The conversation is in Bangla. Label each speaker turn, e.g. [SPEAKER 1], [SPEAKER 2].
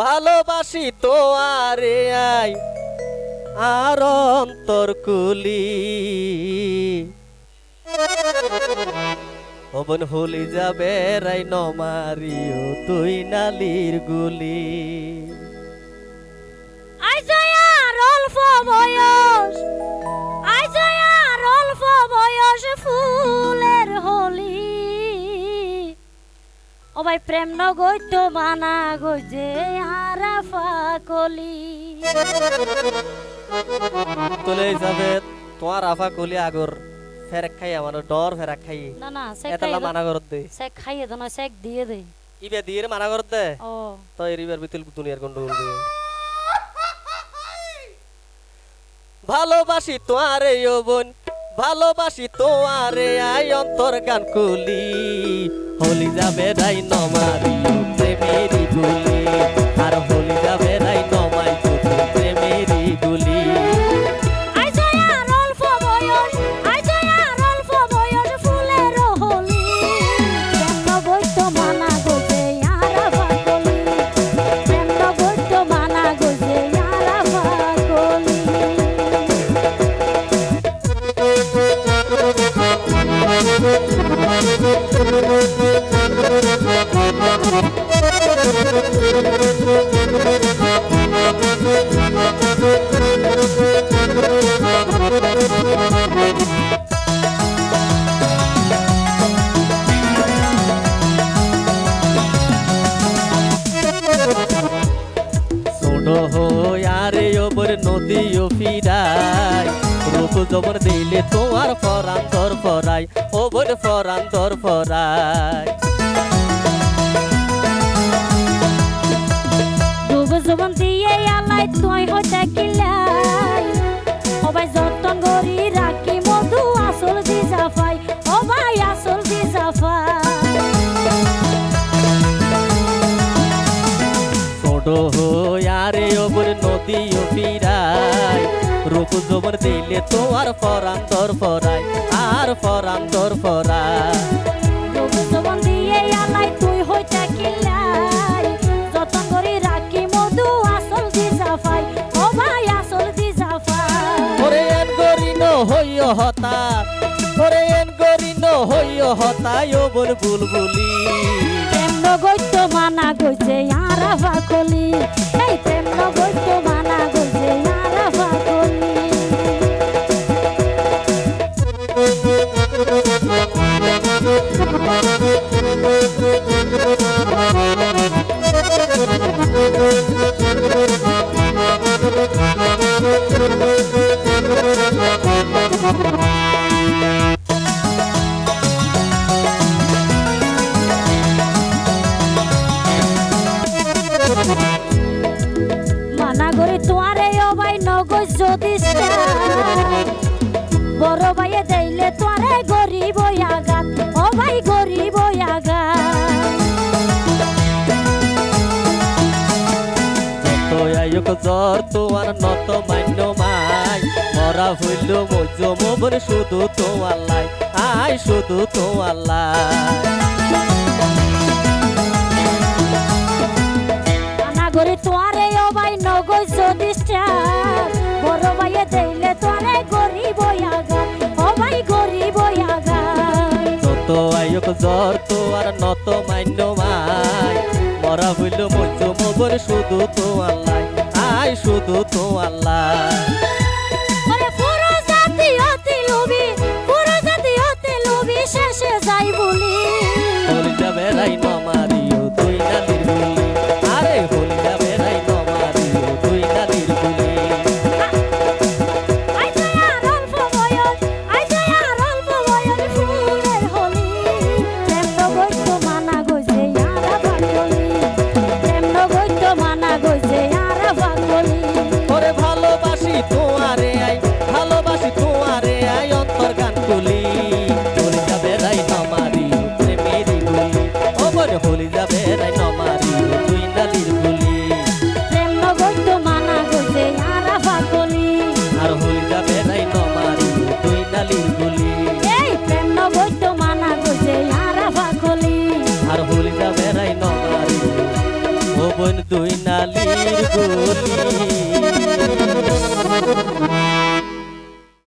[SPEAKER 1] ভালোবাসি তো আরে আই, আর অন্তর কুলি। অবন হলি যাবে রাই নমারিও, তুই নালির গুলি।
[SPEAKER 2] ও ভাই প্রেম নগৈত মানা গই যে আরাফা কলি।
[SPEAKER 1] তোলে যাবে তোমার আফা কলি আগর খাই আমার ডর খাই।
[SPEAKER 2] না না সে
[SPEAKER 1] এতলা মানা করত দে।
[SPEAKER 2] সে দেন সে দিয়ে দে।
[SPEAKER 1] ইবে দিয়ে মানা করত দে।
[SPEAKER 2] ও।
[SPEAKER 1] তো এরিবার বিতুল দুনিয়ার গন্ডগোল দে ভালোবাসি তোমারে ও বোন ভালোবাসি তোমারে আই অন্তর গান কুলি হলি যাবে রাই নমারি ছোট হয়ারে ওপর নদী ও ফিরাই। রূপ জবর দিলে তোমার ফরান্তর ফরাই ওপর ফরান্তর ফরাই।
[SPEAKER 2] ডুব জবন দিয়ে আলাই তুই হইতে কিলাই ও ভাই যতন গরি রাখি মধু আসল দি জাফাই ও ভাই আসল দি জাফাই
[SPEAKER 1] ছোট হয়ারে ওপর নদী ও ফিরাই। রূপ জবর দিলে ফরাই আর ফরান্তর ফরাই।
[SPEAKER 2] ডুব জবন দিয়ে আলাই তুই হইতে কিলাই। যতন গরি রাখি মধু আসল দি জাফাই ও ভাই আসল দি জাফাই।
[SPEAKER 1] ওরে এন গরি ন হইয় হতা ওরে এন গরি ন হইয় হতা ও বল বুলবুলি।
[SPEAKER 2] প্রেম নগৈত মানা গইছে আরাফা কলি। এই প্রেম বড় ভাইয়ে দেইলে তোয়ারে গরিব আগাত ও ভাই গরিব আগাত
[SPEAKER 1] জ্বর তোমার নত মান্য মাই মরা হইল মজ মোবর শুধু তোমার লাই আই শুধু তোমার লাই।
[SPEAKER 2] করে তোয়ারে ও ভাই নগজ যদি দেইলে তোয়ারে গরিব আগাত ও ভাই গরিব আগাত
[SPEAKER 1] যত আয়ুক জ্বর তোমার নত মান্য মাই মরা হইল মজ মোবর শুধু তোমার লাই আই শুধু
[SPEAKER 2] অতি লোভী শেষে যাই বলি।
[SPEAKER 1] যাবে রাই দুই নালির গুলি